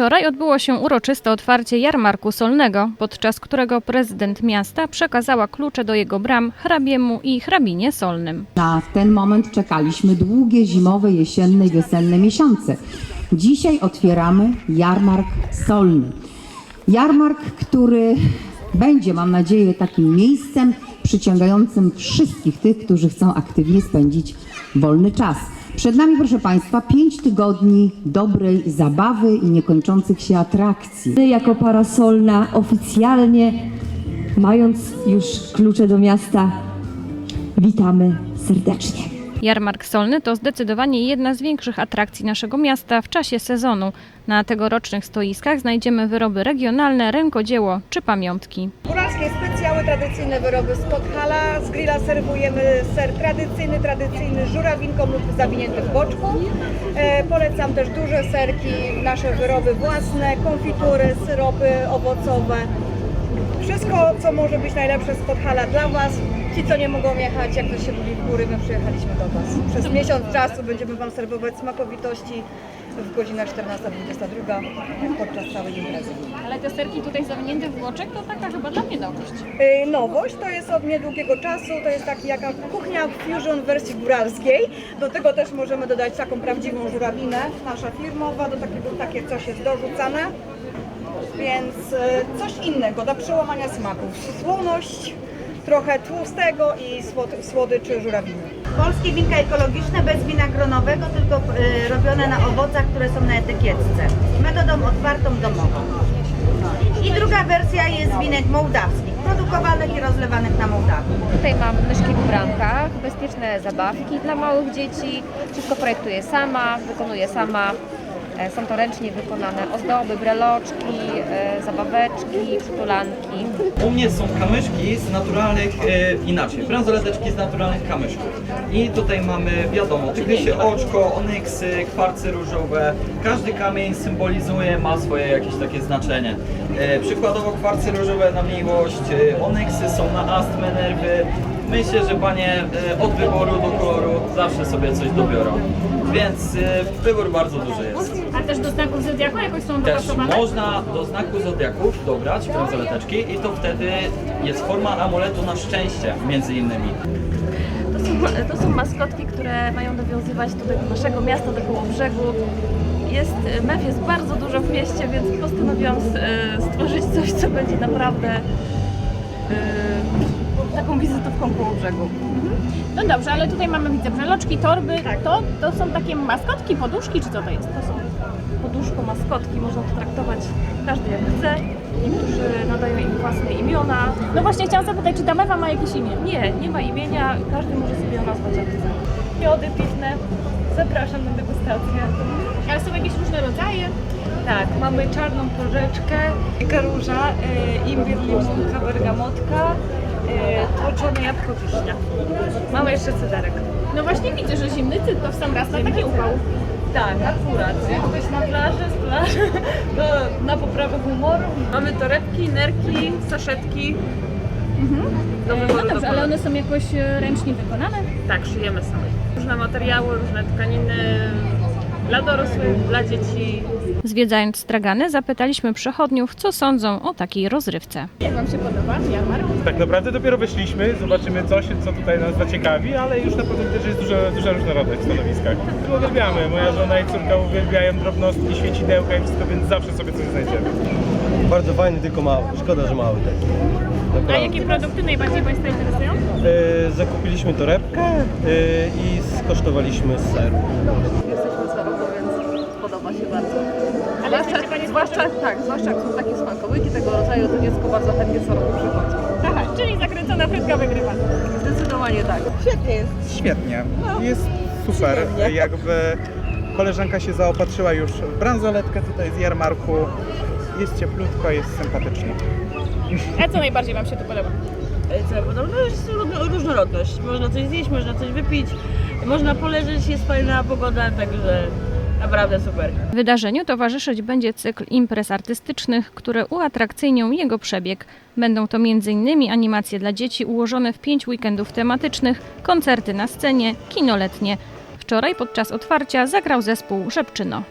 Wczoraj odbyło się uroczyste otwarcie jarmarku solnego, podczas którego prezydent miasta przekazała klucze do jego bram hrabiemu i hrabinie solnym. Na ten moment czekaliśmy długie zimowe, jesienne i wiosenne miesiące. Dzisiaj otwieramy jarmark solny. Jarmark, który będzie, mam nadzieję, takim miejscem przyciągającym wszystkich tych, którzy chcą aktywnie spędzić wolny czas. Przed nami, proszę Państwa, pięć tygodni dobrej zabawy i niekończących się atrakcji. My jako parasolna oficjalnie, mając już klucze do miasta, witamy serdecznie. Jarmark solny to zdecydowanie jedna z większych atrakcji naszego miasta w czasie sezonu. Na tegorocznych stoiskach znajdziemy wyroby regionalne, rękodzieło czy pamiątki. Góralskie specjały, tradycyjne wyroby z Podhala. Z grilla serwujemy ser tradycyjny, tradycyjny żurawinką lub zawinięty w boczku. E, polecam też duże serki, nasze wyroby własne, konfitury, syropy owocowe. Wszystko, co może być najlepsze z Podhala dla Was. Ci, co nie mogą jechać, jak ktoś się lubi w góry, my przyjechaliśmy do Was. Przez miesiąc czasu będziemy Wam serwować smakowitości w godzinach 14-22 podczas całej imprezy. Ale te serki tutaj zawinięte w boczek to taka chyba dla mnie nowość. Y, Nowość to jest od niedługiego czasu, to jest taki jaka kuchnia fusion w wersji góralskiej. Do tego też możemy dodać taką prawdziwą żurawinę, nasza firmowa, do takiego takie coś jest dorzucane. Więc y, coś innego, do przełamania smaków. Słoność, trochę tłustego i słod- słodyczy żurawiny. Polskie winka ekologiczne bez wina gronowego, tylko y, robione na owocach, które są na etykietce. Metodą otwartą domową. I druga wersja jest winek mołdawskich, produkowanych i rozlewanych na Mołdawii. Tutaj mam myszki w bramkach, bezpieczne zabawki dla małych dzieci. Wszystko projektuję sama, wykonuję sama. E, Są to ręcznie wykonane ozdoby, breloczki, e, zabaweczki, przytulanki. U mnie są kamyszki z naturalnych, e, inaczej, bransoleteczki z naturalnych kamyszków. I tutaj mamy, wiadomo, tygrysie oczko, onyksy, kwarcy różowe. Każdy kamień symbolizuje, ma swoje jakieś takie znaczenie. Przykładowo kwarcy różowe na miłość, onyksy są na astmę, nerwy. Myślę, że panie e, od wyboru do koloru zawsze sobie coś dobiorą. Więc e, wybór bardzo duży jest. A też do znaków zodiaku jakoś są Też można do znaku zodiaków dobrać bransoleteczki i to wtedy jest forma amuletu na szczęście między innymi. To są, to są maskotki, które mają nawiązywać tutaj do naszego miasta, do Kołobrzegu. Jest, mew jest bardzo dużo w mieście, więc postanowiłam e, stworzyć coś, co będzie naprawdę e, taką wizytówką Kołobrzegu. No dobrze, ale tutaj mamy widzę breloczki, torby. To, to są takie maskotki, poduszki, czy co to jest? To są poduszko, maskotki, można to traktować każdy jak chce. Niektórzy nadają im własne imiona. No właśnie chciałam zapytać, czy ta mewa ma jakieś imię? Nie, nie ma imienia, każdy może sobie ją nazwać jak chce. Miody pitne, zapraszam na degustację. Ale są jakieś różne rodzaje. Tak, mamy czarną porzeczkę, karuża, e, imbir, limstka, bergamotka, e, tłoczone jabłko wiśnia. Mamy jeszcze cyderek. No właśnie widzę, że zimny cyt to w sam raz na taki upał. Tak, akurat. Jak ktoś na plaży, z plaży, to na poprawę humoru. Mamy torebki, nerki, saszetki. Do wyboru, No do dobrze, ale koloru. one są jakoś e, ręcznie wykonane. Tak, szyjemy same. Różne materiały, różne tkaniny dla dorosłych, dla dzieci. Zwiedzając stragany zapytaliśmy przechodniów, co sądzą o takiej rozrywce. Jak Wam się podoba jarmark? Tak naprawdę dopiero weszliśmy, zobaczymy coś, co tutaj nas zaciekawi, ale już na pewno widać, że jest duża, duża różnorodność w stanowiskach. Uwielbiamy, moja żona i córka uwielbiają drobnostki, świecidełka i wszystko, więc zawsze sobie coś znajdziemy. Bardzo fajny, tylko mały. Szkoda, że mały taki. A jakie produkty najbardziej Państwa interesują? E, zakupiliśmy torebkę e, i skosztowaliśmy ser. Zwłaszcza, tak, zwłaszcza jak są takie smakołyki tego rodzaju, to dziecko bardzo chętnie serowo przychodzi. Aha, czyli zakręcona frytka wygrywa. Zdecydowanie tak. Świetnie, jest super, jakby koleżanka się zaopatrzyła już w bransoletkę tutaj z jarmarku. Jest cieplutko, jest sympatycznie. A co najbardziej Wam się tu podoba? Co podobno jest różnorodność. Można coś zjeść, można coś wypić, można poleżeć, jest fajna pogoda, także naprawdę super. Wydarzeniu towarzyszyć będzie cykl imprez artystycznych, które uatrakcyjnią jego przebieg. Będą to m.in. animacje dla dzieci ułożone w pięć weekendów tematycznych, koncerty na scenie, kino letnie. Wczoraj podczas otwarcia zagrał zespół Rzepczyno.